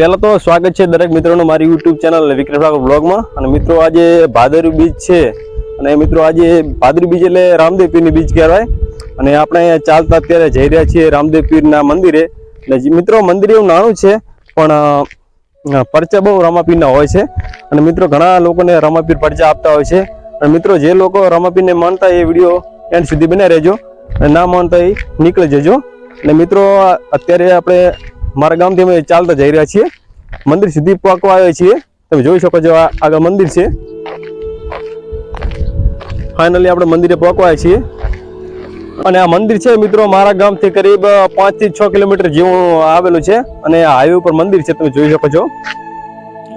પહેલા તો સ્વાગત છે દરેક મિત્રોનું મારી યુટ્યુબ ચેનલ વિક્રમ ઠાકોર બ્લોગમાં અને મિત્રો, આજે ભાદરવી બીજ છે. અને મિત્રો, આજે ભાદરવી બીજ એટલે રામદેવ પીરની બીજ કહેવાય. અને આપણે અહીંયા ચાલતા અત્યારે જઈ રહ્યા છીએ રામદેવ પીરના મંદિરે. એટલે મિત્રો, મંદિર એવું નાનું છે, પણ પરચા બહુ રામાપીરના હોય છે. અને મિત્રો, ઘણા લોકોને રામાપીર પરચા આપતા હોય છે. અને મિત્રો, જે લોકો રામાપીરને માનતા એ વીડિયો એન્ડ સુધી બને રહેજો. અને ના માનતા એ નીકળી જજો. અને મિત્રો અત્યારે આપણે મારા ગામથી અમે ચાલતા જઈ રહ્યા છીએ. મંદિર સુધી પહોંચવા આવ્યા છીએ. તમે જોઈ શકો છો આગળ મંદિર છે. ફાઇનલી આપણે મંદિરે પહોંચવા છીએ. અને આ મંદિર છે મિત્રો મારા ગામથી કરીબ પાંચથી છ કિલોમીટર જેવું આવેલું છે. અને આ હાઈવે ઉપર મંદિર છે, તમે જોઈ શકો છો.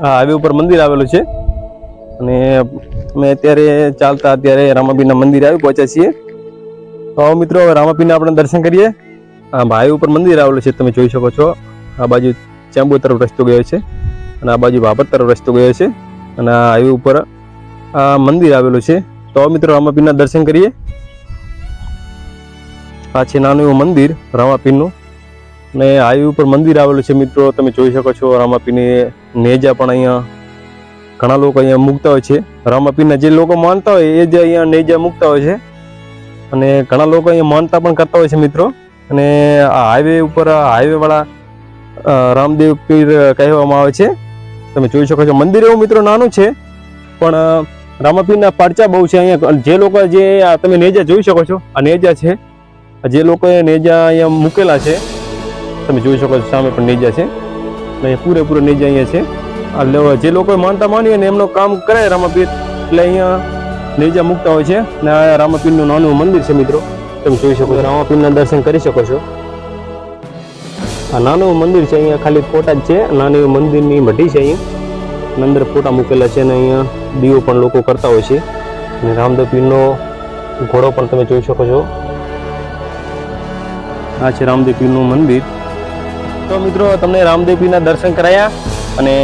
આ હાઈવે ઉપર મંદિર આવેલું છે. અને અમે અત્યારે ચાલતા અત્યારે રામાબીના મંદિરે આવી પહોંચ્યા છીએ. તો મિત્રો, હવે રામાપીરના આપણે દર્શન કરીએ. આ હાઈવે ઉપર મંદિર આવેલું છે, તમે જોઈ શકો છો. આ બાજુ ચેમ્બુ તરફ રસ્તો ગયો છે અને આ બાજુ બાબર તરફ રસ્તો ગયો છે અને આ હાઈવે ઉપર આ મંદિર આવેલું છે. તો મિત્રો રામાપીરના દર્શન કરીએ. આ છે નાનું એવું મંદિર, રામાપીરનું. અને હાઈવે ઉપર મંદિર આવેલું છે મિત્રો, તમે જોઈ શકો છો, રામાપીરની નેજા પણ અહીંયા ઘણા લોકો અહીંયા મૂકતા હોય છે. રામાપીરના જે લોકો માનતા હોય એ જ અહીંયા નેજા મૂકતા હોય છે. અને ઘણા લોકો અહીંયા માનતા પણ કરતા હોય છે મિત્રો. અને આ હાઈવે ઉપર આ હાઈવે વાળા અ, રામદેવ પીર કહેવામાં આવે છે. તમે જોઈ શકો છો મંદિર એવું મિત્રો નાનું છે પણ રામાપીરના પરચા બહુ છે અહીંયા. જે લોકો જે તમે નેજા જોઈ શકો છો આ નેજા છે. જે લોકોએ નેજા અહીંયા મૂકેલા છે તમે જોઈ શકો છો સામે પણ નેજા છે. અહીંયા પૂરેપૂરો નેજા અહીંયા છે. જે લોકોએ માનતા માની અને એમનું કામ કરે રામાપીર એટલે અહીંયા નેજા મૂકતા હોય છે. અને આ રામાપીરનું નાનું મંદિર છે મિત્રો. તમે જોઈ શકો છો. રામાપીરના દર્શન કરી શકો છો. આ નાનું મંદિર છે, અહીંયા ખાલી ફોટા જ છે. નાની એવું મંદિરની મઢી છે અહીંયા અંદર ફોટા મૂકેલા છે અને અહીંયા દીવો પણ લોકો કરતા હોય છે. અને રામદેવ ઘોડો પણ તમે જોઈ શકો છો. આ છે રામદેવ પીરનું મંદિર. તો મિત્રો, તમને રામદેવ પીરના દર્શન કરાયા અને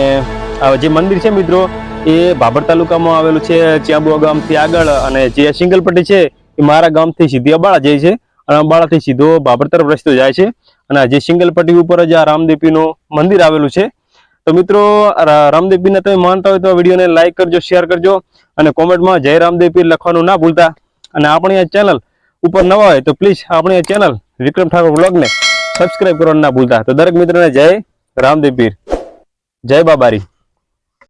આ જે મંદિર છે મિત્રો, એ બાબર તાલુકામાં આવેલું છે ચ્યાબુઆ ગામથી આગળ અને જે સિંગલપટ્ટી છે એ મારા ગામથી સીધી અબાળા જાય છે અને અબાળાથી સીધો બાબર તરફ રસ્તો જાય છે. અને આ સિંગલ પટ્ટી ઉપર જ આ રામદેવીનું મંદિર આવેલું છે. તો મિત્રો, આ રામદેવપીને તમે માનતા હોય તો વિડીયોને લાઈક કરજો શેર કરજો અને કોમેન્ટમાં જય રામદેવપીર લખવાનું ના ભૂલતા. અને આપણી આ ચેનલ ઉપર નવા હોય તો પ્લીઝ આપણી આ ચેનલ વિક્રમ ઠાકોર બ્લોગને સબસ્ક્રાઇબ કરવાનું ના ભૂલતા. તો દરેક મિત્રોને જય રામદેવ પીર. જય બાબારી.